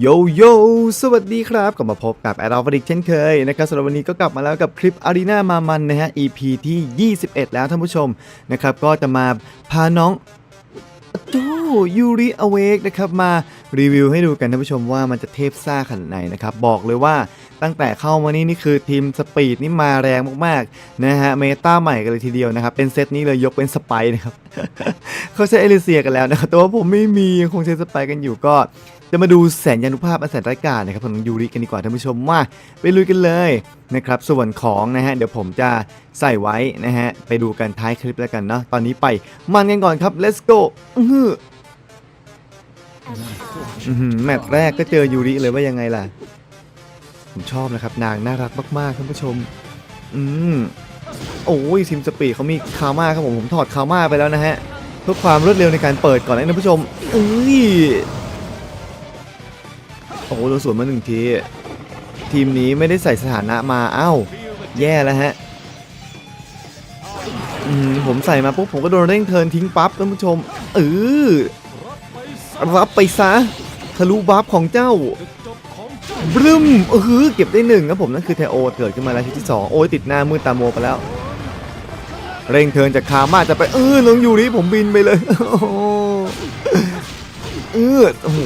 โยโยสวัสดีครับ กลับมาพบกับแอดอลฟดิกเช่นเคยนะครับสำหรับวันนี้ก็กลับมาแล้วกับคลิปอารีนามามันนะฮะ EP ที่ 21 แล้วท่านผู้ชมนะครับ ก็จะมาพาน้องดูยูริอเวกนะครับ มารีวิวให้ดูกันท่านผู้ชมว่ามันจะเทพซ่าขนาดไหนนะครับ บอกเลยว่าตั้งแต่เข้ามานี่นี่คือทีมสปีดนี่มาแรงมากๆนะฮะเมตาใหม่กันเลยทีเดียวนะครับ เป็นเซตนี้เลยยกเป็นสไปนะครับเขาใช้เอลิเซียกันแล้วนะครับแต่ว่าผมไม่มียังคงใช้สไปกันอยู่ก็ จะมาดูแสนยานุภาพอันแสนร้ากาจนะครับของยูริกันดีกว่าท่านผู้ชมว่าไปลุยกันเลยนะครับส่วนของนะฮะเดี๋ยวผมจะใส่ไว้นะฮะไปดูกันท้ายคลิปแล้วกันเนาะตอนนี้ไปมันกันก่อนครับ let's go อื้อหือแมตช์แรกก็เจอยูริเลยว่ายังไงล่ะ ผมชอบนะครับนางน่ารักมากๆท่านผู้ชม อืมโอ้ยซิมสปีดเขามีคาม่าครับผมผมถอดคาม่าไปแล้วนะฮะเพื่อความรวดเร็วในการเปิดก่อนนะท่านผู้ชมอุ้ย โอ้โหโดนสวนมาหนึ่งที ทีมนี้ไม่ได้ใส่สถานะมาอ้าวแย่แล้วฮะมผมใส่มาปุ๊บผมก็โดนเร่งเทินทิ้งปั๊บท่านผู้ชมเออรับไปซะทะลุบัฟของเจ้าบรึมเออเก็บได้หนึ่งครับผมนั่นคือเทโอเกิดขึ้นมาแล้วทีที่สองโอ้ยติดหน้ามืดตาโมไปแล้ว เร่งเทินจากคามาจะไปเออน้องยูริผมบินไปเลยโอ้โหเออโอ้โห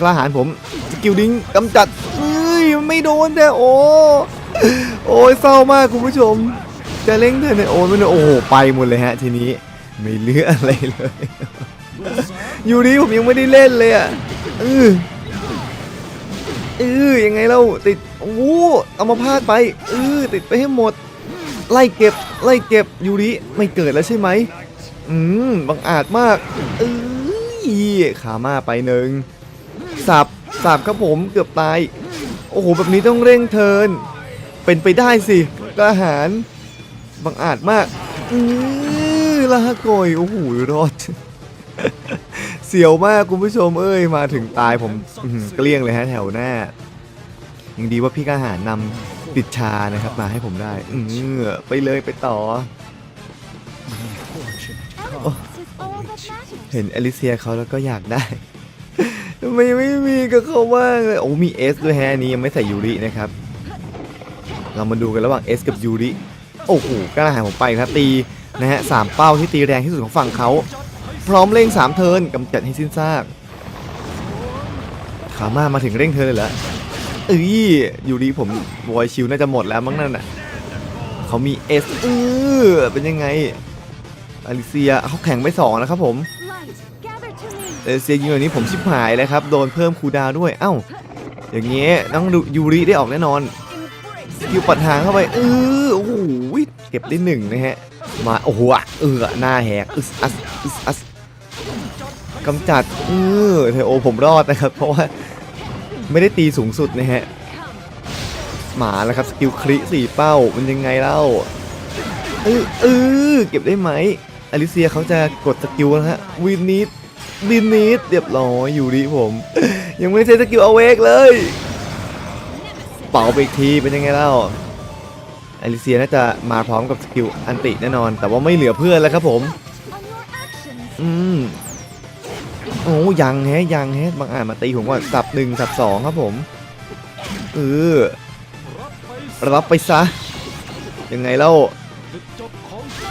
กล้าหาญผม กิลดิ้งกำจัดเอ้ยไม่โดนแต่โอ้โอ้ยเศร้ามากคุณผู้ชม จะเล่งเธอในโอ้ยไม่ได้โอ้โหไปหมดเลยฮะทีนี้ไม่เหลืออะไรเลย อยู่ดีผมยังไม่ได้เล่นเลยอะเออเออยังไงเราติดโอ้เอามาพาดไปเออติดไปให้หมด ไล่เก็บไล่เก็บยูริไม่เกิดแล้วใช่ไหมอืมบังอาจมากเอ้ยขามาไปหนึ่งสับ สับครับผมเกือบตาย โอ้โห แบบนี้ต้องเร่งเทิร์นเป็นไปได้สิกระหารบังอาจมากอือลาโกยโอ้โหรอด เสียวมากคุณผู้ชมเอ้ยมาถึงตายผมอื้อหือเกลี้ยงเลยฮะแถวหน้ายังดีว่าพี่กระหารนำติดชานะครับมาให้ผมได้อือไปเลยไปต่อเห็นอลิเซียเขาแล้วก็อยากได้ ทำไมไม่มีกับเขาบ้างเลยโอ้มีเอสด้วยแฮนนี้ยังไม่ใส่ยูรินะครับ เรามาดูกันระหว่างเอสกับยูริโอ้โหกล้าหาญผมไปครับตีนะฮะสามเป้าที่ตีแรงที่สุดของฝั่งเขา พร้อมเร่งสามเทิร์นกำจัดให้สิ้นซากขามามาถึงเร่งเทิร์นเลยเหรอเอ้ยยูริผมวอยชิวน่าจะหมดแล้วมั้งนั่นน่ะเขามีเอสเออเป็นยังไงอลิเซียเขาแข่งไปสองนะครับผม เอเซียยิงแบบนี้ผมชิบหายเลยครับ โดนเพิ่มคูดาวด้วย เอ้า อย่างเงี้ยน้องดูยูริได้ออกแน่นอนสกิลปัดหางเข้าไปเออโอ้โหเก็บได้หนึ่งนะฮะ มาโอ้โหเออหน้าแหกอึสอัสอึสอัสกำจัดเออเทโอผมรอดนะครับ เพราะว่าไม่ได้ตีสูงสุดนะฮะหมาแล้วครับสกิลคริสี่เป้ามันยังไงเล่าเออเออเก็บได้ไหมอลิเซียเขาจะกดสกิลแล้วฮะวินนิด ดินนิดเรียบร้อยอยู่ดิผม ยังไม่ใช้สกิลเอาเวกเลย เป่าไปอีกทีเป็นยังไงเล่าอลิเซียน่าจะมาพร้อมกับสกิลอันติแน่นอน แต่ว่าไม่เหลือเพื่อนแล้วครับผม อืมโอ้ยังแฮะยังแฮะบางอ่านมาตีผมก่อนสับหนึ่งสับสองครับผมเออรับไปซะยังไงเล่า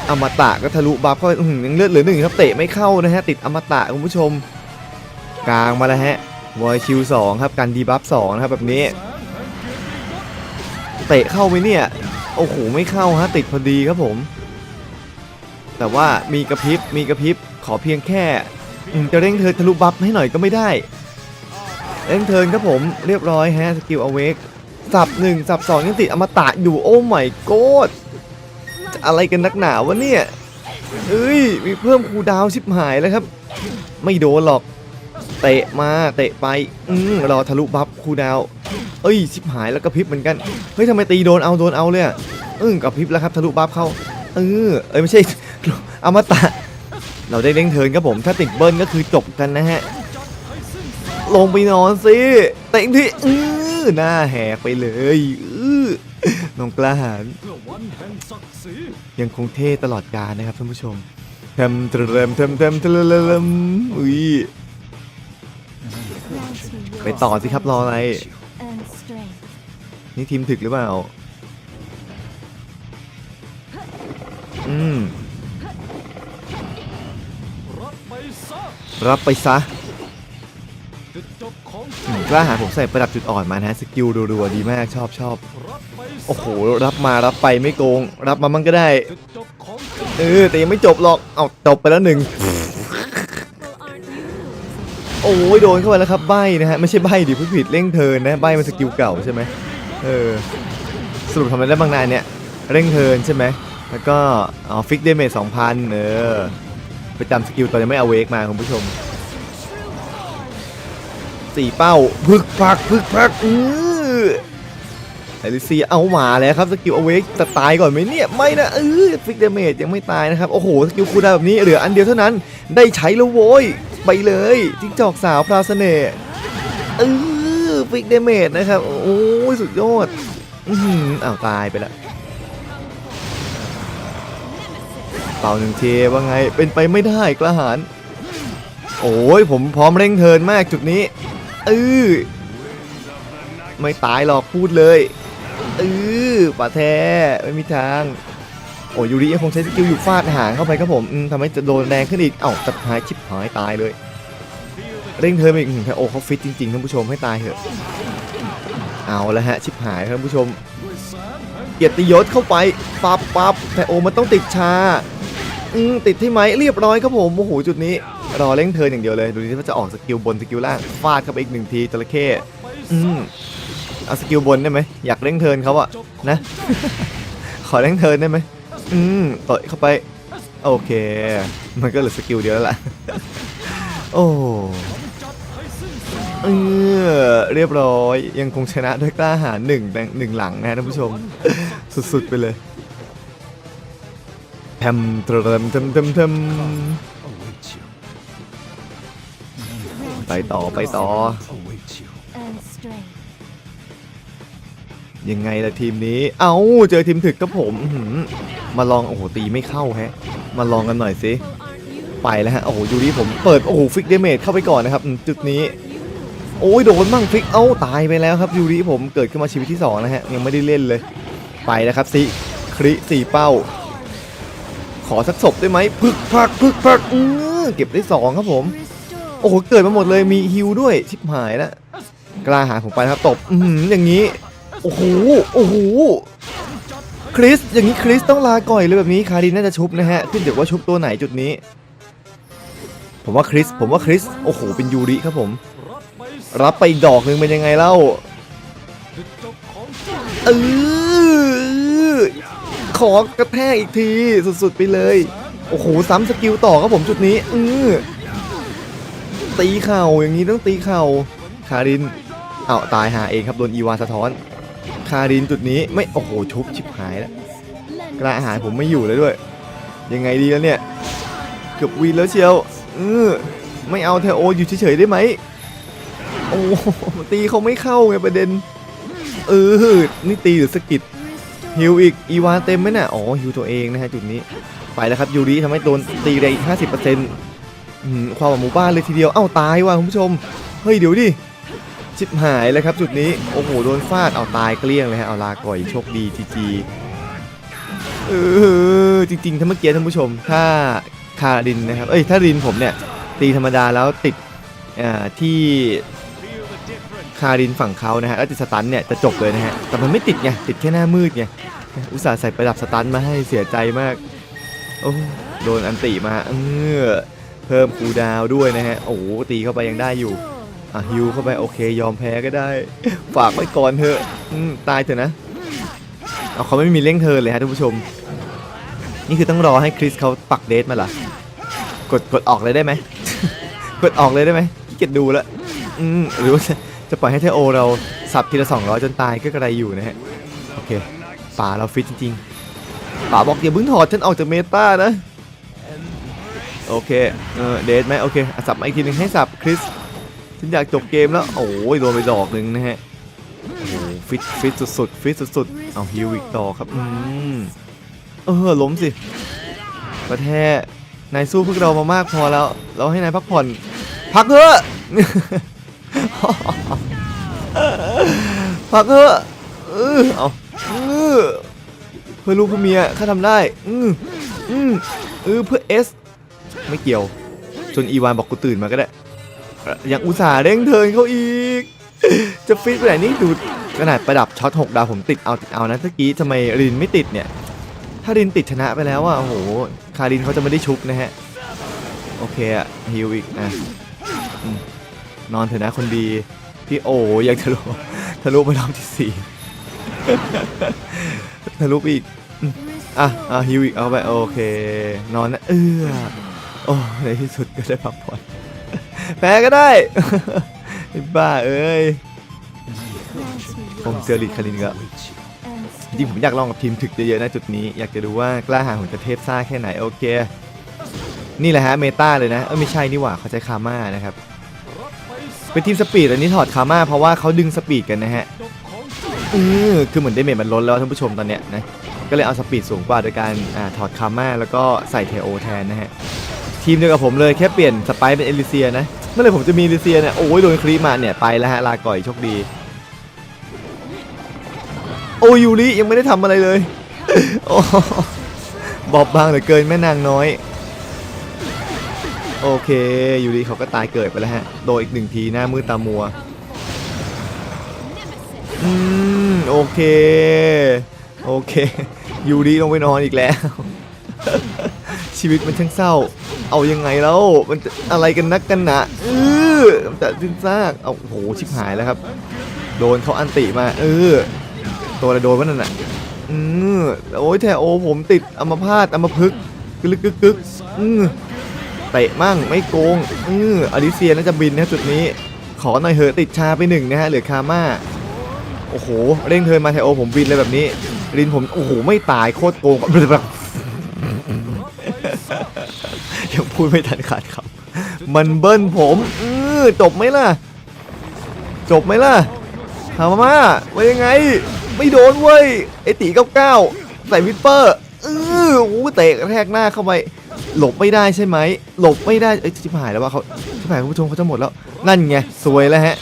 อมตะก็ทะลุบัฟเข้าไปอื้อหือยังเลือดเหลือหนึ่งครับเตะไม่เข้านะฮะติดอมตะคุณผู้ชม กลางมาแล้วฮะวอยคิวสองครับการดีบัฟสองนะครับแบบนี้ เตะเข้าไหมเนี่ยโอ้โหไม่เข้าฮะติดพอดีครับผม แต่ว่ามีกระพริบมีกระพริบขอเพียงแค่จะเร่งเทิร์นทะลุบัฟให้หน่อยก็ไม่ได้เร่งเทินครับผมเรียบร้อยฮะสกิลอเวกสับหนึ่งสับสองยังติดอมตะอยู่โอ้ไม่โกด อะไรกันนักหนาวะเนี่ยเอ้ยมีเพิ่มคูดาวชิบหายแล้วครับ ไม่โดนหรอก เตะมาเตะไปอืมรอทะลุบัฟคูดาว เอ้ยชิบหายแล้วกระพริบเหมือนกันเฮ้ยทำไมตีโดนเอาโดนเอาเลยอะอึ้งกระพริบแล้วครับทะลุบัฟเข้าเออเอ้ยไม่ใช่อมตะเราได้เล่งเทินครับผมถ้าติดเบิ้ลก็คือจบกันนะฮะลงไปนอนสิเตะอีกทีอือหน้าแหกไปเลยอือน้องกล้าหาญ ยังคงเท่ตลอดกาลนะครับท่านผู้ชมเทมเทมเทมเทมเทมเทมอุ้ยไปต่อสิครับรออะไร นี่ทีมถึกหรือเปล่า อืม รับไปซะรับไปซะกล้าหาผมใส่ประดับจุดอ่อนมานะสกิลรัวๆดีมากชอบชอบ โอ้โห รับมารับไปไม่โกง รับมามั่งก็ได้ เออ แต่ยังไม่จบหรอก เอาจบไปแล้วหนึ่ง โอ้ยโดนเข้าไปแล้วครับใบนะฮะ ไม่ใช่ใบดิผู้ผิดเร่งเทินนะ ใบมันสกิลเก่าใช่ไหมเออ สรุปทำอะไรได้บางนายเนี่ย เร่งเทินใช่ไหม แล้วก็อ๋อฟิกเดเมจสองพันเออ ไปจำสกิลตอนยังไม่เอาเวกมาคุณผู้ชมสี่เป้าพึกพักพึกพักอือ อริซีเอาหมาแล้วครับสกิลเอาเวกจะตายก่อนไหมเนี่ยไม่นะเออฟิกเดเมจยังไม่ตายนะครับโอ้โหสกิลคูดาแบบนี้เหลืออันเดียวเท่านั้นได้ใช้แล้วโว้ยไปเลยจิ้งจอกสาวพราวเสน่ห์เออฟิกเดเมจนะครับโอ้ยสุดยอดอืออ้าวตายไปล้วเป่าหนึ่งเทว่าไงเป็นไปไม่ได้กระหารโอ้ยผมพร้อมเร่งเทินมากจุดนี้เออไม่ตายหรอกพูดเลย เออป่าแท้ไม่มีทาง โอ้ยยูริยังคงใช้สกิลอยู่ฟาดหางเข้าไปครับผมทำให้จะโดนแรงขึ้นอีก เอ้าจับหายชิบหายตายเลย เร่งเทิร์นไปอีกหนึ่งโอ้เขาฟิตจริงๆท่านผู้ชมให้ตายเถอะ เอาแล้วฮะชิบหายท่านผู้ชม เกียรติยศเข้าไปปับปับแต่โอมันต้องติดชาอืมติดที่ไหมเรียบร้อยครับผมโอ้โหจุดนี้ รอเร่งเทิร์นอย่างเดียวเลย ดูนี่ว่าจะออกสกิลบนสกิลล่างฟาดเข้าไปอีกหนึ่งทีจระเข้อืม เอาสกิลบนได้ไหมอยากเร่งเทินเขาอะนะ ขอเร่งเทินได้ไหมอืมต่อยเข้าไป โอเค มันก็เหลือสกิลเดียวแล้วล่ะ โอ้เออเรียบร้อยยังคงชนะด้วยกล้าหาญหนึ่งแบงหนึ่งหลังนะท่านผู้ชม สุดๆไปเลยแทมเทมเทมเทมเทมไปต่อไปต่อ ยังไงล่ะทีมนี้ เอ้าเจอทีมถึกครับผมมาลองโอ้โหตีไม่เข้าแฮะ มาลองกันหน่อยสิไปแล้วฮะโอ้โหยูริผมเปิดโอ้โหฟิกเดเมจเข้าไปก่อนนะครับจุดนี้ โอ้ยโดนบ้างฟิกเอ้าตายไปแล้วครับยูริผมเกิดขึ้นมาชีวิตที่สองนะฮะยังไม่ได้เล่นเลย ไปแล้วครับสิคริสี่เป้า ขอสักศพได้ไหมพึกพักพึกพักอื้อเก็บได้สองครับผม โอ้โหเกิดมาหมดเลยมีฮิวด้วยชิบหายแล้วกล้าหาผมไปครับตบอือย่างนี้ โอ้โห โอ้โห คริส อย่างนี้คริสต้องลาก่อยเลยแบบนี้ คารินน่าจะชุบนะฮะ ขึ้นเดี๋ยวว่าชุบตัวไหนจุดนี้ ผมว่าคริส ผมว่าคริส โอ้โห เป็นยูริครับผม รับไปอีกดอกหนึ่งเป็นยังไงเล่าองเออขอกระแทกอีกทีสุดๆไปเลย โอ้โห ซ้ำสกิลต่อครับผมจุดนี้เออตีเข่าอย่างนี้ต้องตีเข่าคารินเอาตายหาเองครับโดนอีวาสะท้อนารินจุดนี้ไม่โอ้โหชุบชิบหายแล้วกระหารผมไม่อยู่เลยด้วย ยังไงดีแล้วเนี่ย เกือบวีแล้วเชียวเออไม่เอาเทโออยู่เฉยๆได้ไหมโอ้ตีเขาไม่เข้าไงประเด็น เออนี่ตีหรือสกิดฮิวอีกอีวานเต็มไหมน่ะอ๋อฮิวตัวเองนะฮะจุดนี้ไปแล้วครับยูริทำให้โดนตีได้อีก 50%อืมความหวังหมู่บ้านเลยทีเดียวเอ้าตายว่ะคุณผู้ชม เฮ้ยเดี๋ยวดิ ชิบหายเลยครับจุดนี้ โอ้โห โดนฟาดเอาตายเกลี้ยงเลยฮะ เอาลาก่อยโชคดีจีจีเออจริงๆ ถ้าเมื่อกี้ท่านผู้ชม ถ้าคารินนะครับ เอ้ย ถ้ารินผมเนี่ย ตีธรรมดาแล้วติดอ่าที่คารินฝั่งเขานะฮะ แล้วติดสตันเนี่ย จะจบเลยนะฮะ แต่มันไม่ติดไง ติดแค่หน้ามืดไง อุตส่าห์ใส่ประดับสตันมาให้เสียใจมาก โอ้โดนอันติมา เออเพิ่มคูดาวด้วยนะฮะ โอ้ตีเข้าไปยังได้อยู่ อะฮิวเข้าไปโอเคยอมแพ้ก็ได้ ฝากไว้ก่อนเถอะตายเถอะนะเอาเขาไม่มีเร่งเทิร์นเลยฮะท่านผู้ชม นี่คือต้องรอให้คริสเขาปักเดทมาเหรอกดกดออกเลยได้ไหมกดออกเลยได้ไหมขี้เกียจดูแล้วอืมหรือว่าจะปล่อยให้เทโอเราสับทีละ200จนตายก็กระไรอยู่นะฮะโอเคป่าเราฟิตจริงๆป่าบอกอย่าเพิ่งถอดฉันออกจากเมตานะโอเคเออเดทไหมโอเคสับมาอีกทีหนึงให้สับคริส ฉันอยากจบเกมแล้ว โอ้ยโดนไปดอกหนึ่งนะฮะโอ้โหฟิตฟิตสุดๆฟิตสุดๆเอาฮิวอีกต่อครับอืมเออล้มสิประแท้นายสู้พวกเรามามากพอแล้ว เราให้นายพักผ่อน พักเถอะพักเถอะเออเอาเออเพื่อลูกเพื่อเมียข้าทำได้อืมอืมเออเพื่อเอสไม่เกี่ยว จนอีวานบอกกูตื่นมาก็ได้ ยังอุตส่าห์เร่งเทินเขาอีก จะฟิตไปไหนนี่ดูขนาดประดับช็อต6ดาวผมติดเอาติดเอานะเมื่อกี้ทำไมรินไม่ติดเนี่ย ถ้ารินติดชนะไปแล้วอะโอ้โหคารินเขาจะไม่ได้ชุบนะฮะ โอเคอะฮิวอีกอะอนอนเถอะนะคนดี พี่โอยังทะลุทะลุไปรอบที่สี่ทะลุอีกอะอะฮิวอีกเอาไปโอเค นอนนะเออโอ้ในที่สุดก็ได้พักผ่อน แพ้ก็ได้ไอ้บ้าเอ้ยผมเจอริดคารินก็จริงผมอยากลองกับทีมถึกเยอะๆนะจุดนี้อยากจะดูว่ากล้าหาญของจะเทพซ่าแค่ไหนโอเค นี่แหละฮะเมตาเลยนะเออไม่ใช่นี่หว่าเขาใช้คาม่านะครับเป็นทีมสปีดอันนี้ถอดคาม่าเพราะว่าเขาดึงสปีดกันนะฮะองเจ้าเอคือเหมือนเดเมจมันล้นแล้วท่านผู้ชมตอนเนี้ยนะก็เลยเอาสปีดสูงกว่าโดยการอ่าถอดคาม่าแล้วก็ใส่เทโอแทนนะฮะ ทีมเดียวกับผมเลยแค่เปลี่ยนสไปเป็นเอลิเซียนะ เมื่อไรผมจะมีเอลิเซียเนี่ย โอ้ยโดนคลีมาเนี่ย ไปแล้วฮะ ลาก่อยโชคดี โอ้ยูริยังไม่ได้ทำอะไรเลยโอ้บอบบางเหลือเกินแม่นางน้อย โอเคยูริเขาก็ตายเกิดไปแล้วฮะ โดนอีกหนึ่งทีหน้ามืดตามัวอืมโอเค โอเคยูริลงไปนอนอีกแล้ว ชีวิตมันช่างเศร้า เอายังไงแล้ว มันจะอะไรกันนักกันหนะเออมันจะสิ้นซากเอาโหชิบหายแล้วครับ โดนเขาอันติมา เออ ตัวอะไรโดนวะนั่นน่ะอือโอ้ยแถโอผมติดอัมพาตอัมพฤกษ์กึกกึกกึกอือเตะมั่งไม่โกงอืออลิเซียน่าจะบินนะจุดนี้ ขอหน่อยเหอะติดชาไปหนึ่งนะฮะเหลือคาม่าโอ้โหเร่งเทินมาแถโอผมบินเลยแบบนี้รินผมโอ้โหไม่ตายโคตรโกง ยังพูดไม่ทันขาดคำมันเบิ้ลผมเออจบไหมล่ะ จบไหมล่ะถามมาว่ายังไง ไม่โดนเว้ยไอตีเก้าเก้าใส่วิปเปอร์เออโอ้เตะกระแทกหน้าเข้าไปหลบไม่ได้ใช่ไหมหลบไม่ได้เอ้ยชิบหายแล้วว่าเขาชิบหายคุณผู้ชมเขาจะหมดแล้ว นั่นไงสวยแล้วฮะ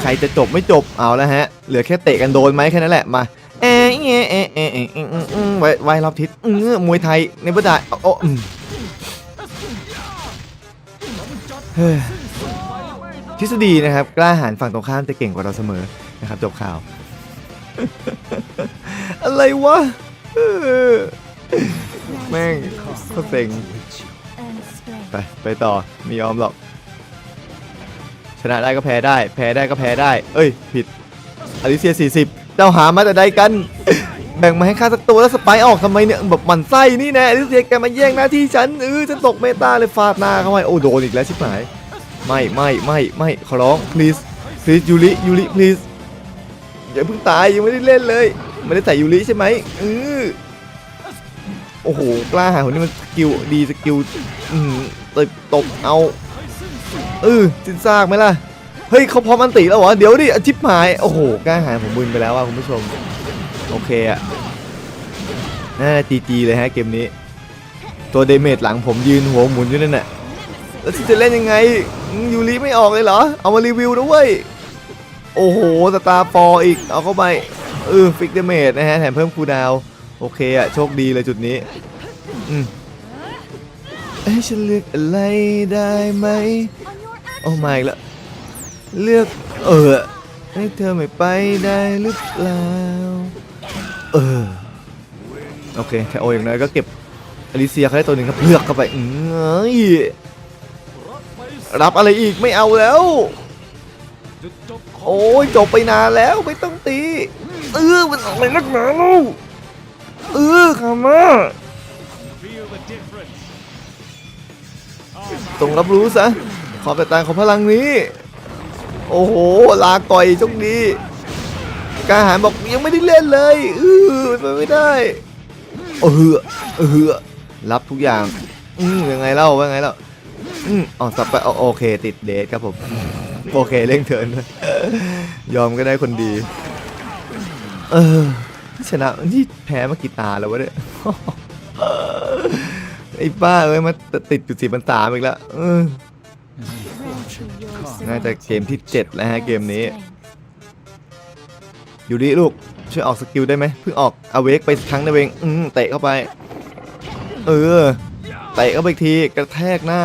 ใครจะจบไม่จบเอาแล้วฮะ เหลือแค่เตะกันโดนไหมแค่นั้นแหละมา เอะเอะเอะเอะไว้ไรอบทิศเออมวยไทยในบุตรดาโอ้อืเฮ้ทฤษฎีนะครับกล้าหาญฝั่งตรงข้ามจะเก่งกว่าเราเสมอนะครับจบข่าว อะไรวะแม่งโคตรเซ็ง ไป ไปต่อม่ยอมหรอก ชนะได้ก็แพ้ได้ แพ้ได้ก็แพ้ได้ เอ้ย ผิดอลิเซีย40 เจ้าหามาแต่ใดกัน แบ่งมาให้ข้าสักตัวแล้วสไปร์ออกทำไมเนี่ยแบบหมันไส้นี่แน่ลิเซียแกมาแย่งหน้าที่ฉันเออฉันตกเมตาเลยฟาดหน้าเข้าไปโอ้โดนอีกแล้วชิบหายไม่ไม่ไม่ไม่ขอร้อง please please ยูริยูริ please อย่าเพิ่งตายยังไม่ได้เล่นเลย ไม่ได้ใส่ยูริใช่ไหมเออโอ้โหกล้าหาคนนี้มันสกิลดีสกิลอืมตบตบเอาเออจินซากไหมล่ะ เฮ้ยเขาพร้อมอันติแล้วเหรอ เดี๋ยวดิอาชิบหาย โอ้โหกล้าหาญผมบึนไปแล้วอะคุณผู้ชม โอเคอะน่าจีจีเลยฮะเกมนี้ ตัวเดเมจหลังผมยืนหัวหมุนอยู่นั่นน่ะแล้วจะเล่นยังไงอยูริไม่ออกเลยเหรอ เอามารีวิวด้วยโอ้โหสตาร์ฟออีก เอาเข้าไปเออฟิกเดเมจนะฮะแถมเพิ่มคูดาว โอเคอะโชคดีเลยจุดนี้อืมเอ้ฉันเลือกอะไรได้ไหมโอ้ไม่ละ เลือกเออให้เธอไม่ไปได้หรือเปล่าเออโอเคแค่โออย่างน้อยก็เก็บอลิเซียเขาได้ตัวหนึ่งครับเลือกเข้าไปอืมเอ้ยรับอะไรอีกไม่เอาแล้ว โอ้ยจบไปนานแล้วไม่ต้องตีเออมันอะไรนักหนาลูกเออคามาต้องรับรู้ซะขอบแต่ตางของพลังนี้ โอ้โห ลาก่อยโชคดีกาหารบอกยังไม่ได้เล่นเลยเออมันไปไม่ได้เออเออรับทุกอย่าง อืมยังไงเล่าว่าไงเล่าอืมอ๋อสับไปอ๋อโอเค ติดเดทครับผม โอเคเร่งเทินยอมก็ได้คนดี เออชนะนี่แพ้มากี่ตาแล้ววะเนี่ยไอ้ป้าเอ้ยมาติดจุดสี่พันสามอีกแล้วเออ น่าจะเกมที่ 7 แล้วฮะเกมนี้ strength. ยูริลูก ช่วยออกสกิลได้ไหมเพิ่งออกอเวกไปครั้งเดียวเองอืมเตะเข้าไป เออเตะเข้าไปอีกทีกระแทกหน้า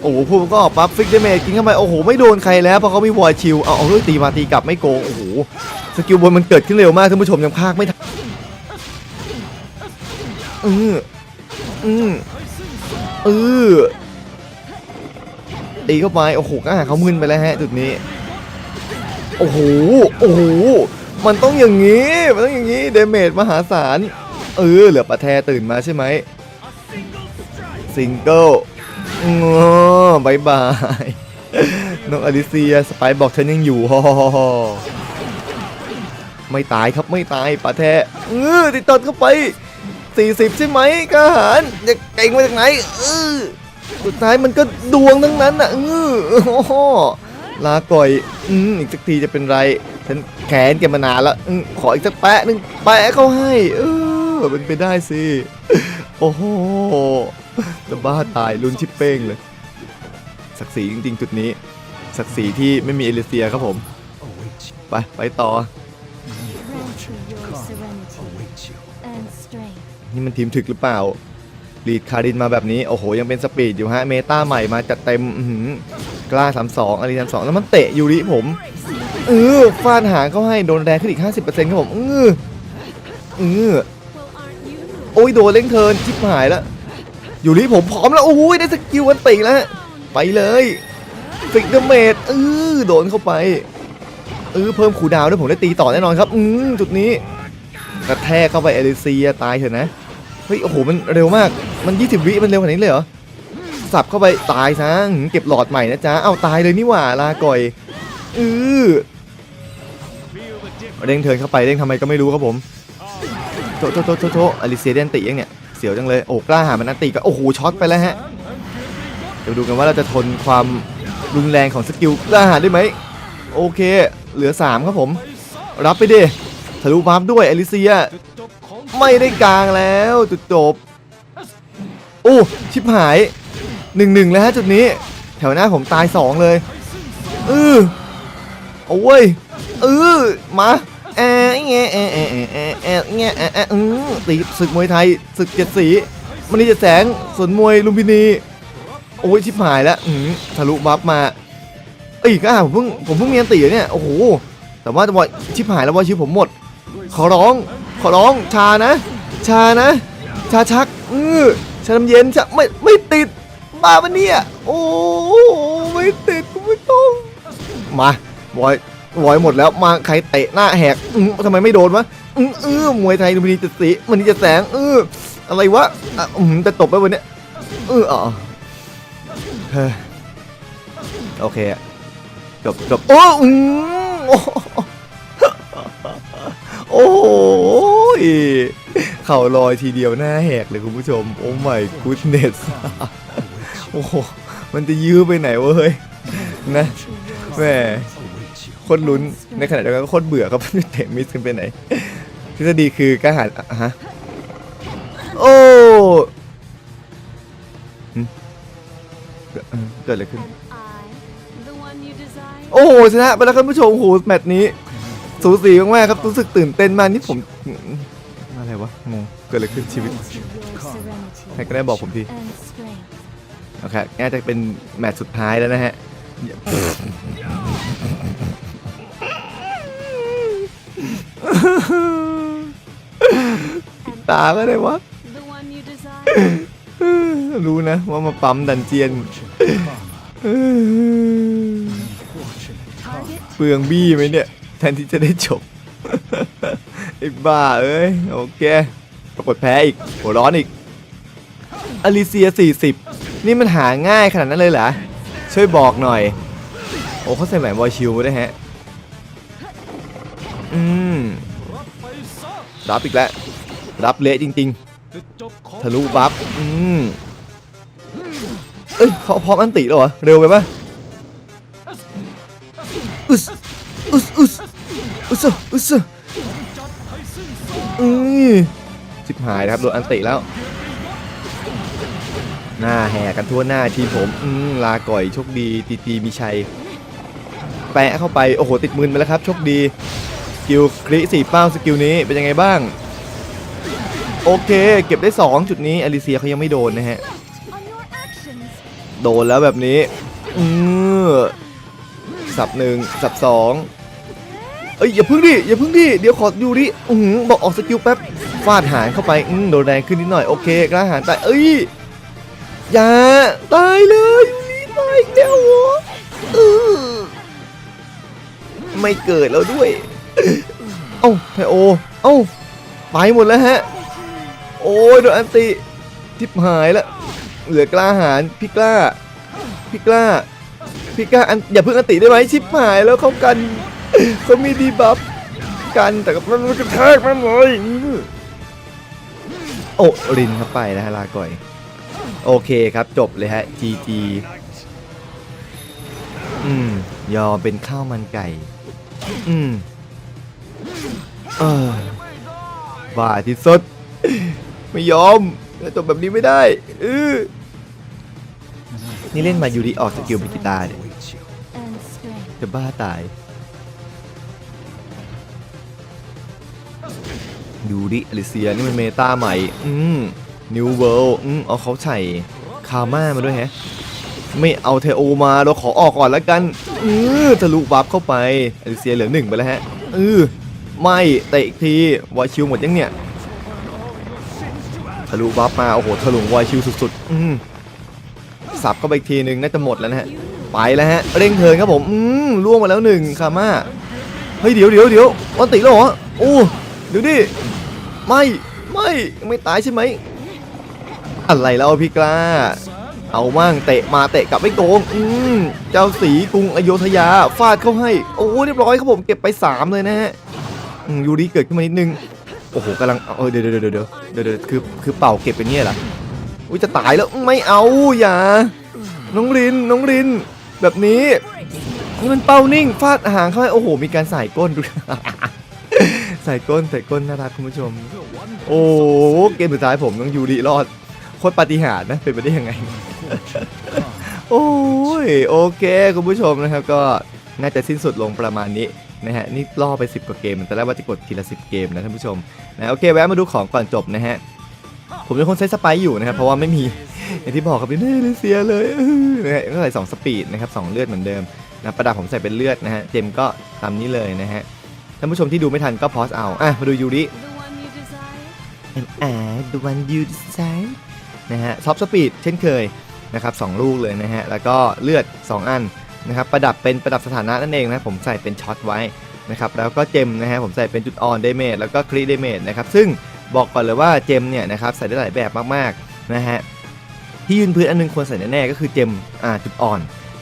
โอ้โหพูดก็ออกปั๊บฟิกเดเมจกินเข้าไป โอ้โห ไม่โดนใครแล้วเพราะเขามีวอยชิลเอาเอาเฮ้ยตีมาตีกลับไม่โกง โอ้โห สกิลบนมันเกิดขึ้นเร็วมากท่านผู้ชมยังพากไม่ทันอืออือเออ ตีเข้าไปโอ้โหก็หาเขามึนไปแล้วฮะจุดนี้โอ้โหโอ้โหมันต้องอย่างนี้มันต้องอย่างนี้เดเมจมหาศาลเออเหลือปะแทตื่นมาใช่ไหมซิงเกิลงอบายบายน้องอลิเซียสไปบอกฉันยังอยู่ฮอฮอฮอฮอไม่ตายครับไม่ตายปะแทเออติดตดเข้าไป 40 ใช่ไหมกหารจะเก่งมาจากไหนเออ สุดท้ายมันก็ดวงทั้งนั้นอะเออโอ้โหลาก่อยอืมอีกสักทีจะเป็นไร ฉันแขนแกมานานแล้วอืมขออีกสักแปะหนึ่งแปะเขาให้ เออเป็นไปได้สิ โอ้โหจะบ้าตายลุ้นชิปเป้งเลย ศักดิ์ศรีจริง ๆ จุดนี้ ศักดิ์ศรีที่ไม่มีเอลิเซียครับผม Await you. ไป ไปต่อ Grant me your serenity Await you. and strength. นี่มันทีมถึกหรือเปล่า ลีดคารินมาแบบนี้ โอ้โห ยังเป็นสปีดอยู่ฮะ เมตาใหม่มาจัดเต็มอื้อหือกล้า 32อารี32 แล้วมันเตะยูริผมเออฟาดหางเขาให้โดนแรงขึ้นอีก 50%ครับผมเออเออ Well, aren't you? โอ้ยโดนเล่งเทินชิบหายแล้วยูริผมพร้อมแล้ว โอ้ยได้สกิลวันติแล้ว ไปเลยฟิกเดเมจเออโดนเข้าไปเออเพิ่มคูลดาวด้วยผมได้ตีต่อแน่นอนครับ อืมจุดนี้ กระแทกเข้าไปเอลิเซียตายเถอะนะ เฮ้ยโอ้โหมันเร็วมากมัน 20 วิมันเร็วขนาดนี้เลยเหรอสับเข้าไปตายซะเก็บหลอดใหม่นะจ๊ะเอาตายเลยนี่หว่าลาก่อยอือเร่งเทินเข้าไปเร่งทำไมก็ไม่รู้ครับผมโตโตโตโตโตอลิเซียเดนติยังเนี่ยเสียวจังเลยโอ้กล้าหามันอันติก็โอ้โหช็อตไปแล้วฮะเดี๋ยวดูกันว่าเราจะทนความรุนแรงของสกิลกล้าหาได้ไหมโอเค เหลือ 3 ครับผม รับไปดิทะลุวาร์ปด้วยอลิเซีย ไม่ได้กลางแล้วจุดจบ โอ้ชิบหายหนึ่งหนึ่งแล้วฮะจุดนี้ แถวหน้าผมตายสองเลยเออโอ้ยเออมาแอะแงะแอะแอะแอะแอะแอะแงะแอะแอะอือตีศึกมวยไทยศึกเจ็ดสีมันนี่จะแสงสวนมวยลุมพินี โอ้ยชิบหายแล้วอืมทะลุบัฟมาเอ้ยก็ผมเพิ่งผมเพิ่งมีอันตีเนี่ยโอ้โหแต่ว่าว่าชิบหายแล้วว่าชีวิตผมหมดขอร้อง อร้องชานะ ชานะ ชาชักอือชาน้ำเย็นชาไม่ไม่ติดบ้าปะเนี่ยโอ้ไม่ติดคุณผู้ชมมาบอยบอยหมดแล้วมาใครเตะหน้าแหกอือทำไมไม่โดนวะอืออือมวยไทยมันจะสีมันจะแสงอืออะไรวะอะอืมจะตบไปวันเนี้ยเอออ๋อเฮ้โอเคจบจบโอ้อืม โอ้โอ้โหยเข่าลอยทีเดียวหน้าแหกเลยคุณผู้ชม โอ้ my goodness โอ้โหมันจะยื้อไปไหนวะเฮ้ยนะแหม Await you. โคตรลุ้นในขณะเดียวกันก็โคตรเบื่อครับเตะมิสกันไปไหนทฤษฎีคือกล้าหาญอะฮะโอ้หึเกิดเอ่อเกิดอะไรขึ้น Am I the one you desire? โอ้โหชนะไปแล้วครับผู้ชมโอ้โหแมตช์นี้ สูสีมากๆครับรู้สึกตื่นเต้นมากนี่ผมอะไรวะงงเกิดอะไรขึ้นชีวิตใครก็ได้บอกผมทีโอเคน่าจะเป็นแมตช์สุดท้ายแล้วนะฮะตาก็ได้วะรู้นะว่ามาปั๊มดันเจียนเปลืองบี้ไหมเนี่ย แทนที่จะได้จบไอ้บ้าเอ้ยโอเคปรากฏแพ้อีกหัวร้อนอีกอลิเซีย 40 นี่มันหาง่ายขนาดนั้นเลยเหรอ ช่วยบอกหน่อย โอ้เขาใส่แหวนวอยชิลด้วยฮะ อืม รับอีกแล้ว รับเละจริงจุดจบของๆ ทะลุบัฟ อืม เอ้ยเขาพร้อมอันติแล้วเหรอ เร็วไปปะอุสอุสอุส อุสอุซุอือชิบหายนะครับโดนอันติแล้ว หน้าแห่กันทั่วหน้าทีมผมอืมลาก่อยโชคดีตีตีมีชัย แปะเข้าไป โอ้โห ติดมือไปแล้วครับโชคดีสกิลคริสี่เป้าสกิลนี้เป็นยังไงบ้าง โอเค เก็บได้ 2 จุดนี้อลิเซียเขายังไม่โดนนะฮะ โดนแล้วแบบนี้ อือสับหนึ่งสับสอง เอ้ยอย่าพึ่งดิอย่าพึ่งดิเดี๋ยวขอดูดิอือหือบอกออกสกิลแป๊บฟาดหางเข้าไปอืมโดนแรงขึ้นนิดหน่อยโอเคกล้าหารตายเอ้ยอย่าตายเลยนี่ตายอีกแล้วเออไม่เกิดแล้วด้วย เอ้าไทโอ เอ้าไปหมดแล้วฮะ โอ้ยโดนอันติทิพหายแล้วเหลือกล้าหารพี่กล้าพี่กล้าพี่กล้าอันอย่าเพิ่งอันติได้ไหมชิบหายแล้วเข้ากัน เขามีดีบัฟกันแต่ก็มันกระแทกมันเลยโอ้รินเข้าไปนะฮะลาก่อย โอเคครับจบเลยฮะ GG อืม ยอมเป็นข้าวมันไก่ อืม เออบ้าที่สุด ไม่ยอมจบแบบนี้ไม่ได้ออนี่เล่นมายูดีออกสกิลบิกิตาเนี่ยจะบ้าตาย ยูดิอลิเซียนี่มันเมตาใหม่ อืมนิวเวิลด์อืมเอาเขาใส่คาม่ามาด้วยแฮะ ไม่เอาเทโอมาเราขอออกก่อนแล้วกัน อือทะลุบัฟเข้าไปอลิเซียเหลือหนึ่งไปแล้วฮะเออไม่เตะอีกทีวอยชิวหมดยังเนี่ยทะลุบัฟมาโอ้โหถลุงวอยชิวสุดๆ อืมสับเข้าไปอีกทีหนึ่งน่าจะหมดแล้วนะฮะ ไปแล้วฮะ เร่งเทินครับผม อืมล่วงมาแล้วหนึ่งคาม่าเฮ้ยเดี๋ยวเดี๋ยวเดี๋ยววันติแล้วเหรอโอ้ ดี๋ยวดิ ไม่ ไม่ ไม่ตายใช่ไหม อะไรแล้วพี่กล้า เอามั่งเตะมาเตะกลับไม่โกง อืม เจ้าสีกรุงอโยธยาฟาดเข้าให้ โอ้เรียบร้อยครับผมเก็บไป3เลยนะฮะอืมยูริเกิดขึ้นมานิดนึง โอ้โหกำลัง เออเดี๋ยวเดี๋ยวเดี๋ยวเดี๋ยวเดี๋ยวเดี๋ยวคือคือเป่าเก็บเป็นเนี่ยเหรออุ้ยจะตายแล้วไม่เอาอย่า น้องรินน้องริน แบบนี้นี่มันเป้านิ่งฟาดหางเข้าไปโอ้โห มีการใส่ก้นดู ใส่ก้นใส่ก้นน่ารักคุณผู้ชม โอ้เกมสุดท้ายผมต้องยูริรอดโคตรปาฏิหาริย์นะเป็นไปได้ยังไง โอ้ยโอเคคุณผู้ชมนะครับก็น่าจะสิ้นสุดลงประมาณนี้นะฮะนี่ล่อไป 10 กว่าเกมแต่แรกว่าจะกดทีละ 10 เกมนะท่านผู้ชมนะโอเคแวะมาดูของก่อนจบนะฮะผมเป็นคนใช้สไปซ์อยู่นะครับเพราะว่าไม่มีอย่างที่บอกครับเป็นเนเซียเลยนะฮะก็ใส่2สปีดนะครับสองเลือดเหมือนเดิมนะประดับผมใส่เป็นเลือดนะฮะเจมก็ตามนี้เลยนะฮะ ท่านผู้ชมที่ดูไม่ทันก็พอสเอาอะมาดูยูริ The one you desire. and I the one you desire นะฮะท็อปสปีดเช่นเคยนะครับสองลูกเลยนะฮะ แล้วก็เลือด 2 อันนะครับประดับเป็นประดับสถานะนั่นเองนะผมใส่เป็นช็อตไว้นะครับแล้วก็เจมนะฮะผมใส่เป็นจุดออนเดเมจแล้วก็ครีเดเมจนะครับซึ่งบอกก่อนเลยว่าเจมเนี่ยนะครับใส่ได้หลายแบบมากๆนะฮะที่ยืนพื้นอันหนึงควรใส่แน่ๆก็คือเจมอ่าจุดอ่อน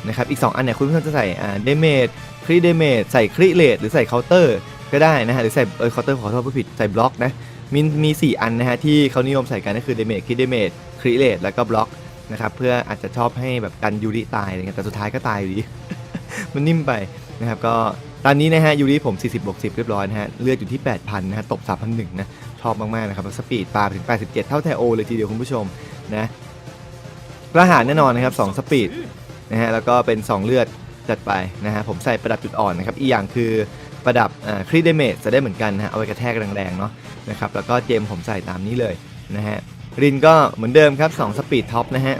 นะครับอีก 2 อันเนี่ยคุณผู้ชมจะใส่อ่าเดเมจครีเดเมจใส่ครีเลตหรือใส่เคาน์เตอร์ก็ได้นะฮะหรือใส่เออเคาน์เตอร์ขอโทษผู้ผิดใส่บล็อกนะมีมี 4 อันนะฮะที่เขานิยมใส่กันก็คือเดเมจคิเดเมจครีเลตแล้วก็บล็อกนะครับเพื่ออาจจะชอบให้แบบกันยูริตายอะไรเงี้ยแต่สุดท้ายก็ตายอยู่ดีมันนิ่มไปนะครับก็ตอนนี้นะฮะยูริผม 40บวก10 เรียบร้อยนะฮะเลือดอยู่ที่ 8,000นะฮะตบ3,001นะชอบมากๆนะครับสปีดปาถึง 87 เท่าแทโอเลยทีเดียวคุณผู้ชมนะกระหารแน่นอนนะครับ2สปีด นะฮะแล้วก็เป็น 2 เลือดจัดไปนะฮะผมใส่ประดับจุดอ่อนนะครับอีกอย่างคือประดับครีเดเมจจะได้เหมือนกันนะฮะเอาไปกระแทกแรงๆเนาะนะครับแล้วก็เจมผมใส่ตามนี้เลยนะฮะรินก็เหมือนเดิมครับ2สปีดท็อปนะฮะ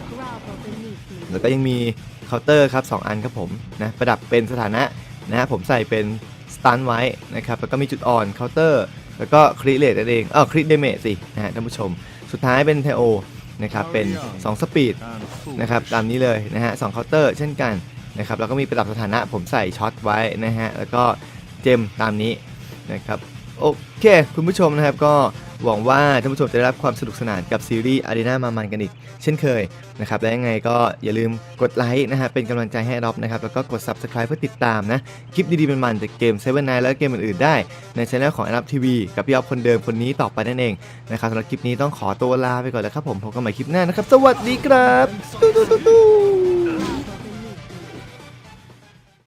แล้วก็ยังมีเคาน์เตอร์ครับ2อันครับผมนะประดับเป็นสถานะนะฮะผมใส่เป็นสตันไว้นะครับแล้วก็มีจุดอ่อนเคาน์เตอร์แล้วก็คริเลตนั่นเองเออคริเดเมจสินะฮะท่านผู้ชม สุดท้ายเป็นเทโอ นะครับเป็น 2 สปีดนะครับตามนี้เลยนะฮะสองเคาน์เตอร์เช่นกันนะครับแล้วก็มีประดับสถานะผมใส่ช็อตไว้นะฮะแล้วก็เจมตามนี้นะครับโอเค คุณผู้ชมนะครับก็ หวังว่าท่านผู้ชมจะได้รับความสนุกสนานกับซีรีส์อารีนามามันกันอีก เช่นเคยนะครับและยังไงก็อย่าลืมกดไลค์นะฮะเป็นกำลังใจให้รอบนะครับ แล้วก็กด Subscribe เพื่อติดตามนะ คลิปดีๆมันๆจากเกม7 Night และเกมอื่นๆได้ ในช่องของ a อ p ทีวีกับพี่ออฟคนเดิมคนนี้ต่อไปนั่นเองนะครับสำหรับคลิปนี้ต้องขอตัวลาไปก่อนแล้วครับผมพบกันใหม่คลิปหน้านะครับ สวัสดีครับ